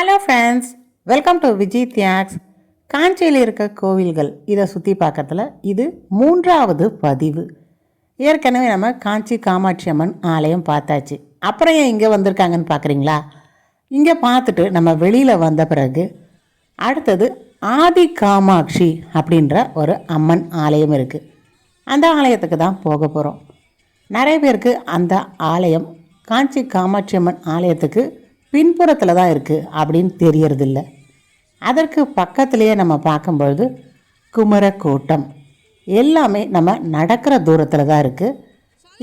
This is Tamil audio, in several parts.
Hello friends welcome to Vijay தியாக்ஸ் காஞ்சியில் இருக்க கோவில்கள் இதை சுற்றி பார்க்கறதுல இது மூன்றாவது பதிவு. ஏற்கனவே நம்ம காஞ்சி காமாட்சி அம்மன் ஆலயம் பார்த்தாச்சு. அப்புறம் ஏன் இங்கே வந்திருக்காங்கன்னு பார்க்குறீங்களா? இங்கே பார்த்துட்டு நம்ம வெளியில் வந்த பிறகு அடுத்தது ஆதி காமாட்சி அப்படின்ற ஒரு அம்மன் ஆலயம் இருக்குது அந்த ஆலயத்துக்கு தான் போக போகிறோம் நிறைய பேருக்கு அந்த ஆலயம் காஞ்சி காமாட்சி அம்மன் ஆலயத்துக்கு பின்புறத்தில் தான் இருக்குது அப்படின்னு தெரியறதில்ல. அதற்கு பக்கத்துலேயே நம்ம பார்க்கும்பொழுது குமரக்கோட்டம் எல்லாமே நம்ம நடக்கிற தூரத்தில் தான் இருக்குது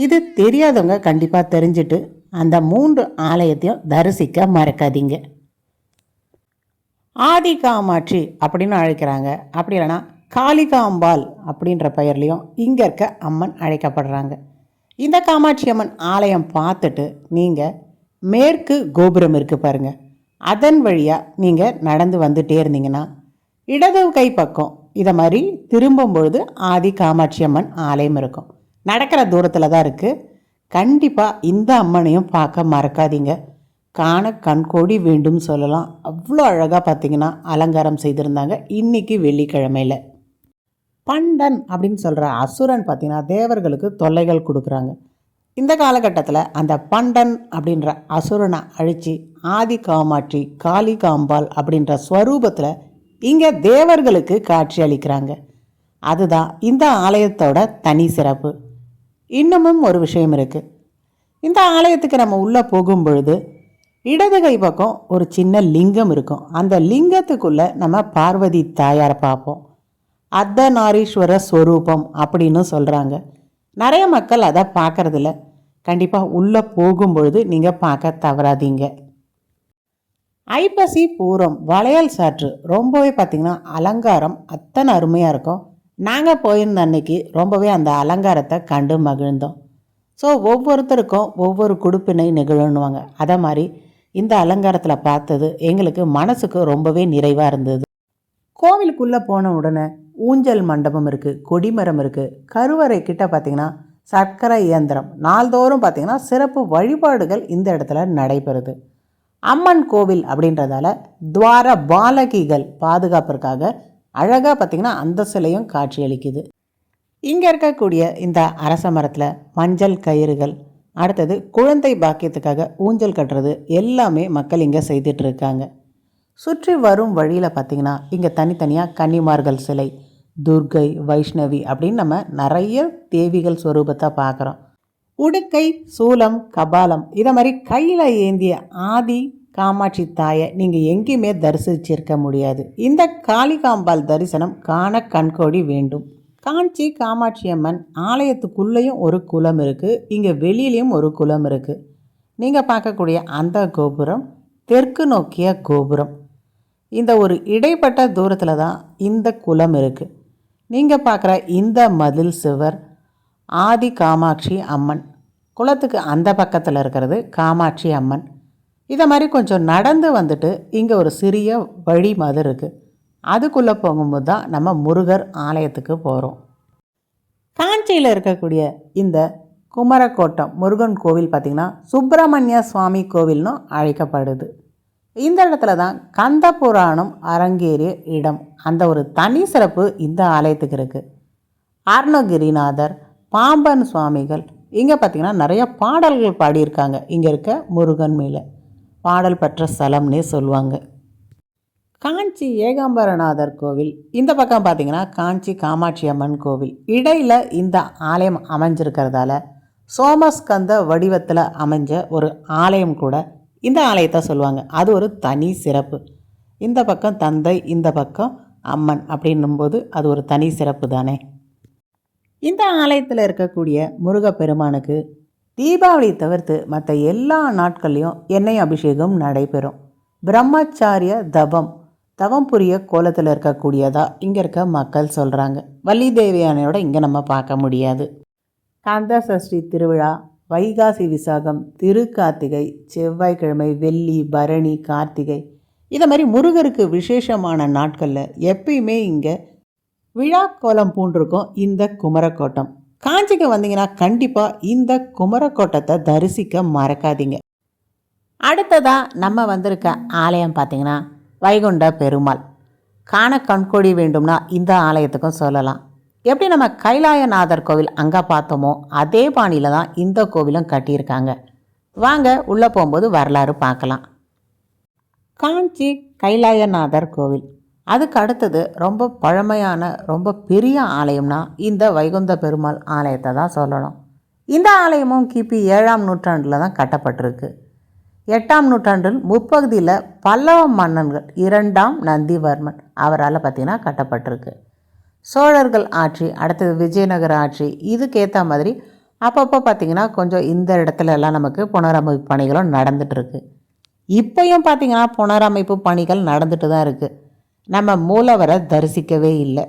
இது தெரியாதவங்க கண்டிப்பாக தெரிஞ்சுட்டு அந்த மூன்று ஆலயத்தையும் தரிசிக்க மறக்காதீங்க. ஆதி காமாட்சி அப்படின்னு அழைக்கிறாங்க. அப்படி இல்லைன்னா காளிகாம்பாள் அப்படின்ற பெயர்லேயும் இங்கே இருக்க அம்மன் அழைக்கப்படுறாங்க. இந்த காமாட்சி அம்மன் ஆலயம் பார்த்துட்டு நீங்கள் மேற்கு கோபுரம் இருக்குது பாருங்கள் அதன் வழியாக நீங்கள் நடந்து வந்துட்டே இருந்தீங்கன்னா இடது கை பக்கம் இதை மாதிரி திரும்பும் பொழுது ஆதி காமாட்சி அம்மன் ஆலயம் இருக்கும். நடக்கிற தூரத்தில் தான் இருக்குது கண்டிப்பாக இந்த அம்மனையும் பார்க்க மறக்காதீங்க. காண கண்கோடி வேண்டும் சொல்லலாம். அவ்வளோ அழகாக பார்த்தீங்கன்னா அலங்காரம் செய்திருந்தாங்க இன்னைக்கு வெள்ளிக்கிழமையில். பண்டன் அப்படின்னு சொல்கிற அசுரன் பார்த்தீங்கன்னா தேவர்களுக்கு தொல்லைகள் கொடுக்குறாங்க. இந்த காலகட்டத்தில் அந்த பண்டன் அப்படின்ற அசுரனை அழித்து ஆதி காமாட்சி காளி காம்பாள் அப்படின்ற ஸ்வரூபத்தில் இங்கே தேவர்களுக்கு காட்சி அளிக்கிறாங்க. அதுதான் இந்த ஆலயத்தோட தனி சிறப்பு. இன்னமும் ஒரு விஷயம் இருக்குது இந்த ஆலயத்துக்கு நம்ம உள்ளே போகும் பொழுது இடது கை பக்கம் ஒரு சின்ன லிங்கம் இருக்கும். அந்த லிங்கத்துக்குள்ளே நம்ம பார்வதி தாயாரை பார்ப்போம். அர்த்தநாரீஸ்வர ஸ்வரூபம் அப்படின்னு சொல்கிறாங்க நிறைய மக்கள் அதை பார்க்குறதில்ல. கண்டிப்பாக உள்ளே போகும்பொழுது நீங்கள் பார்க்க தவறாதீங்க. ஐப்பசி பூரம் வளையல் சாற்று ரொம்பவே பார்த்திங்கன்னா அலங்காரம் அத்தனை அருமையாக இருக்கும். நாங்கள் போயிருந்த அன்னைக்கு ரொம்பவே அந்த அலங்காரத்தை கண்டு மகிழ்ந்தோம். ஸோ ஒவ்வொருத்தருக்கும் ஒவ்வொரு குடுப்பினை நிகழணுவாங்க அதை மாதிரி இந்த அலங்காரத்தில் பார்த்தது எங்களுக்கு மனசுக்கு ரொம்பவே நிறைவாக இருந்தது. கோவிலுக்குள்ளே போன உடனே ஊஞ்சல் மண்டபம் இருக்குது கொடிமரம் இருக்குது கருவறை கிட்ட பார்த்திங்கன்னா சர்க்கரை இயந்திரம். நாள்தோறும் பார்த்திங்கன்னா சிறப்பு வழிபாடுகள் இந்த இடத்துல நடைபெறுது. அம்மன் கோவில் அப்படின்றதால துவார பாலகிகள் பாதுகாப்பிற்காக அழகாக பார்த்திங்கன்னா அந்த சிலையும் காட்சியளிக்குது. இங்கே இருக்கக்கூடிய இந்த அரச மரத்தில் மஞ்சள் கயிறுகள் அடுத்தது குழந்தை பாக்கியத்துக்காக ஊஞ்சல் கட்டுறது எல்லாமே மக்கள் இங்கே செய்துட்ருக்காங்க சுற்றி வரும் வழியில் பார்த்திங்கன்னா இங்கே தனித்தனியாக கன்னிமார்கள் சிலை துர்கை வைஷ்ணவி அப்படின்னு நம்ம நிறைய தேவிகள் ஸ்வரூபத்தை பார்க்குறோம். உடுக்கை சூலம் கபாலம் இதை மாதிரி கையில் ஏந்திய ஆதி காமாட்சி தாயை நீங்கள் எங்கேயுமே தரிசிச்சிருக்க முடியாது. இந்த காளிகாம்பாள் தரிசனம் காண கண்கோடி வேண்டும். காஞ்சி காமாட்சி அம்மன் ஆலயத்துக்குள்ளேயும் ஒரு குளம் இருக்குது இங்கே வெளியிலையும் ஒரு குளம் இருக்குது நீங்கள் பார்க்கக்கூடிய அந்த கோபுரம் தெற்கு நோக்கிய கோபுரம். இந்த ஒரு இடைப்பட்ட தூரத்தில் தான் இந்த குளம் இருக்குது நீங்கள் பார்க்குற இந்த மதில் சுவர் ஆதி காமாட்சி அம்மன். குளத்துக்கு அந்த பக்கத்தில் இருக்கிறது காமாட்சி அம்மன். இதை மாதிரி கொஞ்சம் நடந்து வந்துட்டு இங்கே ஒரு சிறிய வழி மாதிரி இருக்குது அதுக்குள்ளே போகும்போது தான் நம்ம முருகர் ஆலயத்துக்கு போகிறோம் காஞ்சியில் இருக்கக்கூடிய இந்த குமரக்கோட்டம் முருகன் கோவில் பார்த்திங்கன்னா சுப்பிரமணிய சுவாமி கோவில்னு அழைக்கப்படுது. இந்த இடத்துல தான் கந்த புராணம் அரங்கேறிய இடம். அந்த ஒரு தனி சிறப்பு இந்த ஆலயத்துக்கு இருக்குது அருணகிரிநாதர் பாம்பன் சுவாமிகள் இங்கே பார்த்திங்கன்னா நிறைய பாடல்கள் பாடியிருக்காங்க. இங்கே இருக்க முருகன் மேலே. பாடல் பெற்ற ஸ்தலம்னே சொல்லுவாங்க. காஞ்சி ஏகாம்பரநாதர் கோவில். இந்த பக்கம் பார்த்திங்கன்னா காஞ்சி காமாட்சி அம்மன் கோவில். இடையில் இந்த ஆலயம் அமைஞ்சிருக்கிறதால சோமஸ்கந்த வடிவத்தில் அமைஞ்ச ஒரு ஆலயம் கூட இந்த ஆலயத்தை சொல்லுவாங்க. அது ஒரு தனி சிறப்பு. இந்த பக்கம் தந்தை இந்த பக்கம் அம்மன் அப்படின்னும்போது அது ஒரு தனி சிறப்பு தானே. இந்த ஆலயத்தில் இருக்கக்கூடிய முருகப்பெருமானுக்கு தீபாவளி தவிர்த்து மற்ற எல்லா நாட்கள்லையும் எண்ணெய் அபிஷேகம் நடைபெறும். பிரம்மச்சாரிய தவம் தவம் புரிய கோலத்தில் இருக்கக்கூடியதா இங்கே இருக்க மக்கள் சொல்கிறாங்க வள்ளி தேவியானையோட இங்கே நம்ம பார்க்க முடியாது. கந்த சஷ்டி திருவிழா வைகாசி விசாகம் திருக்கார்த்திகை செவ்வாய்க்கிழமை வெள்ளி பரணி கார்த்திகை. இதை மாதிரி முருகருக்கு விசேஷமான நாட்களில் எப்பயுமே இங்கே விழா கோலம் பூண்டிருக்கும் இந்த குமரக்கோட்டம். காஞ்சிக்கு வந்தீங்கன்னா கண்டிப்பாக இந்த குமரக்கோட்டத்தை தரிசிக்க மறக்காதீங்க. அடுத்ததாக நம்ம வந்திருக்க ஆலயம் பார்த்திங்கன்னா வைகுண்ட பெருமாள். காண கண்கொடி வேண்டும்னா இந்த ஆலயத்துக்கும் சொல்லலாம். எப்படி நம்ம கைலாயநாதர் கோவில் அங்கே பார்த்தோமோ அதே பாணியில் தான் இந்த கோவிலும் கட்டியிருக்காங்க. வாங்க உள்ளே போகும்போது வரலாறு பார்க்கலாம். காஞ்சி கைலாயநாதர் கோவில். அதுக்கு அடுத்தது ரொம்ப பழமையான ரொம்ப பெரிய ஆலயம்னா இந்த வைகுந்த பெருமாள் ஆலயத்தை தான் சொல்லணும். இந்த ஆலயமும் கிபி ஏழாம் நூற்றாண்டில் தான் கட்டப்பட்டிருக்கு. எட்டாம் நூற்றாண்டில் முற்பகுதியில் பல்லவ மன்னன்கள் இரண்டாம் நந்திவர்மன் அவரால் பார்த்திங்கன்னா கட்டப்பட்டிருக்கு. சோழர்கள் ஆட்சி அடுத்தது விஜயநகர ஆட்சி இதுக்கேற்ற மாதிரி அப்பப்போ பார்த்திங்கன்னா கொஞ்சம் இந்த இடத்துல எல்லாம் நமக்கு புனரமைப்பு பணிகளும் நடந்துகிட்ருக்கு இப்போயும் பார்த்திங்கன்னா புனரமைப்பு பணிகள் நடந்துட்டு தான் இருக்குது நம்ம மூலவரை தரிசிக்கவே இல்லை.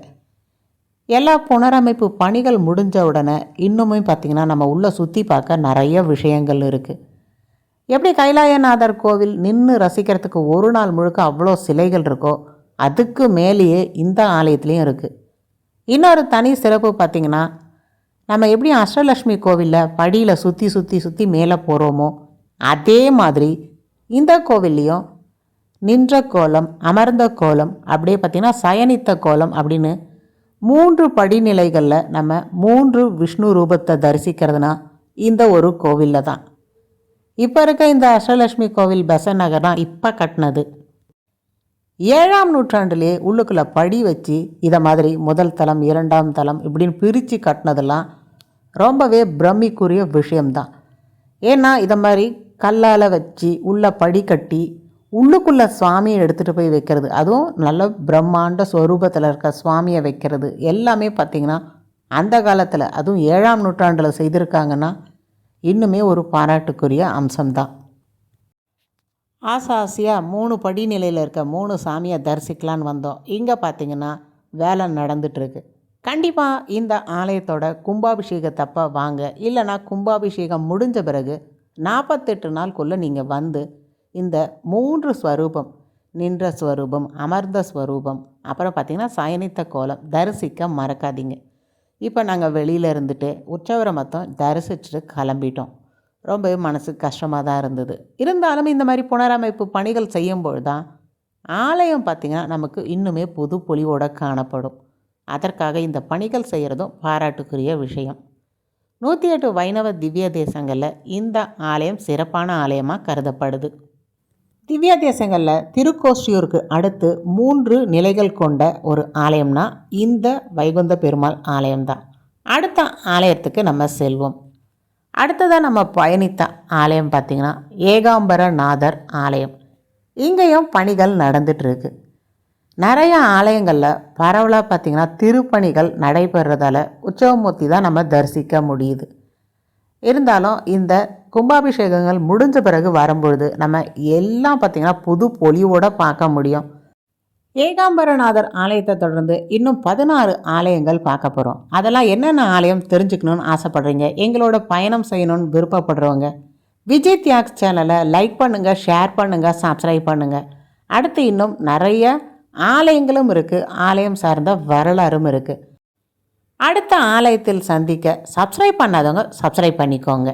எல்லா புனரமைப்பு பணிகள் முடிஞ்ச உடனே இன்னுமே பார்த்திங்கன்னா நம்ம உள்ளே சுற்றி பார்க்க நிறைய விஷயங்கள் இருக்குது எப்படி கைலாயநாதர் கோவில் நின்று ரசிக்கிறதுக்கு ஒரு நாள் முழுக்க அவ்வளோ சிலைகள் இருக்கோ அதுக்கு மேலேயே இந்த ஆலயத்துலேயும் இருக்குது இன்னொரு தனி சிறப்பு பார்த்திங்கன்னா நம்ம எப்படி அஷ்டலக்ஷ்மி கோவிலில் படியில் சுற்றி சுற்றி சுற்றி மேலே போகிறோமோ அதே மாதிரி இந்த கோவில்லையும் நின்ற கோலம் அமர்ந்த கோலம் அப்படியே பார்த்திங்கன்னா சயனித்த கோலம் அப்படின்னு மூன்று படிநிலைகளில் நம்ம மூன்று விஷ்ணு ரூபத்தை தரிசிக்கிறதுனா இந்த ஒரு கோவிலில் தான். இப்போ இருக்க இந்த அஷ்டலட்சுமி கோவில் பெசன் நகர் தான் இப்போ கட்டினது. ஏழாம் நூற்றாண்டுலேயே உள்ளுக்குள்ளே படி வச்சு இதை மாதிரி முதல் தளம் இரண்டாம் தளம் இப்படின்னு பிரித்து கட்டினதெல்லாம் ரொம்பவே பிரமிக்குரிய விஷயம்தான். ஏன்னா இதை மாதிரி கல்லால் வச்சு உள்ளே படி கட்டி உள்ளுக்குள்ளே சுவாமியை எடுத்துகிட்டு போய் வைக்கிறது. அதுவும் நல்ல பிரம்மாண்ட ஸ்வரூபத்தில் இருக்க சுவாமியை வைக்கிறது. எல்லாமே பார்த்திங்கன்னா அந்த காலத்தில் அதுவும் ஏழாம் நூற்றாண்டில் செய்திருக்காங்கன்னா இன்னுமே ஒரு பாராட்டுக்குரிய அம்சம்தான். ஆசை ஆசையாக மூணு படிநிலையில் இருக்க மூணு சாமியை தரிசிக்கலான்னு வந்தோம். இங்கே பார்த்தீங்கன்னா வேலை நடந்துகிட்ருக்கு கண்டிப்பாக இந்த ஆலயத்தோட கும்பாபிஷேகத்தப்போ வாங்க. இல்லைனா கும்பாபிஷேகம் முடிஞ்ச பிறகு நாற்பத்தெட்டு நாளுக்குள்ளே நீங்கள் வந்து இந்த மூன்று ஸ்வரூபம் நின்ற ஸ்வரூபம் அமர்ந்த ஸ்வரூபம் அப்புறம் பார்த்திங்கன்னா சயனித்த கோலம் தரிசிக்க மறக்காதீங்க. இப்போ நாங்கள் வெளியில் இருந்துட்டு உற்சவரை மொத்தம் தரிசிச்சுட்டு கிளம்பிட்டோம். ரொம்பவே மனசுக்கு கஷ்டமாக தான் இருந்தது. இருந்தாலும் இந்த மாதிரி புனரமைப்பு பணிகள் செய்யும்போது தான் ஆலயம் பார்த்திங்கன்னா நமக்கு இன்னுமே புது பொலிவோடு காணப்படும். அதற்காக இந்த பணிகள் செய்கிறதும் பாராட்டுக்குரிய விஷயம். நூற்றி எட்டு வைணவ திவ்ய தேசங்களில் இந்த ஆலயம் சிறப்பான ஆலயமாக கருதப்படுது. திவ்ய தேசங்களில் திருக்கோஷ்டியூருக்கு அடுத்து மூன்று நிலைகள் கொண்ட ஒரு ஆலயம்னா இந்த வைகுந்த பெருமாள் ஆலயம்தான். அடுத்த ஆலயத்துக்கு நம்ம செல்வோம். அடுத்ததாக நம்ம பயணித்த ஆலயம் பார்த்திங்கன்னா ஏகாம்பரநாதர் ஆலயம். இங்கேயும் பணிகள் நடந்துகிட்ருக்கு நிறைய ஆலயங்களில் பரவலாக பார்த்திங்கன்னா திருப்பணிகள் நடைபெறதால உற்சவமூர்த்தி தான் நம்ம தரிசிக்க முடியுது. இருந்தாலும் இந்த கும்பாபிஷேகங்கள் முடிஞ்ச பிறகு வரும்பொழுது நம்ம எல்லாம் பார்த்திங்கன்னா புது பொலிவோடு பார்க்க முடியும். ஏகாம்பரநாதர் ஆலயத்தை தொடர்ந்து இன்னும் பதினாறு ஆலயங்கள் பார்க்க போகிறோம் அதெல்லாம் என்னென்ன ஆலயம் தெரிஞ்சுக்கணுன்னு ஆசைப்பட்றீங்க? எங்களோட பயணம் செய்யணும்னு விருப்பப்படுறவங்க விஜய் தியாக் சேனலை லைக் பண்ணுங்கள் ஷேர் பண்ணுங்கள் சப்ஸ்கிரைப் பண்ணுங்கள் அடுத்து இன்னும் நிறைய ஆலயங்களும் இருக்குது ஆலயம் சார்ந்த வரலாறும் இருக்குது அடுத்த ஆலயத்தில் சந்திக்க சப்ஸ்கிரைப் பண்ணாதவங்க சப்ஸ்கிரைப் பண்ணிக்கோங்க.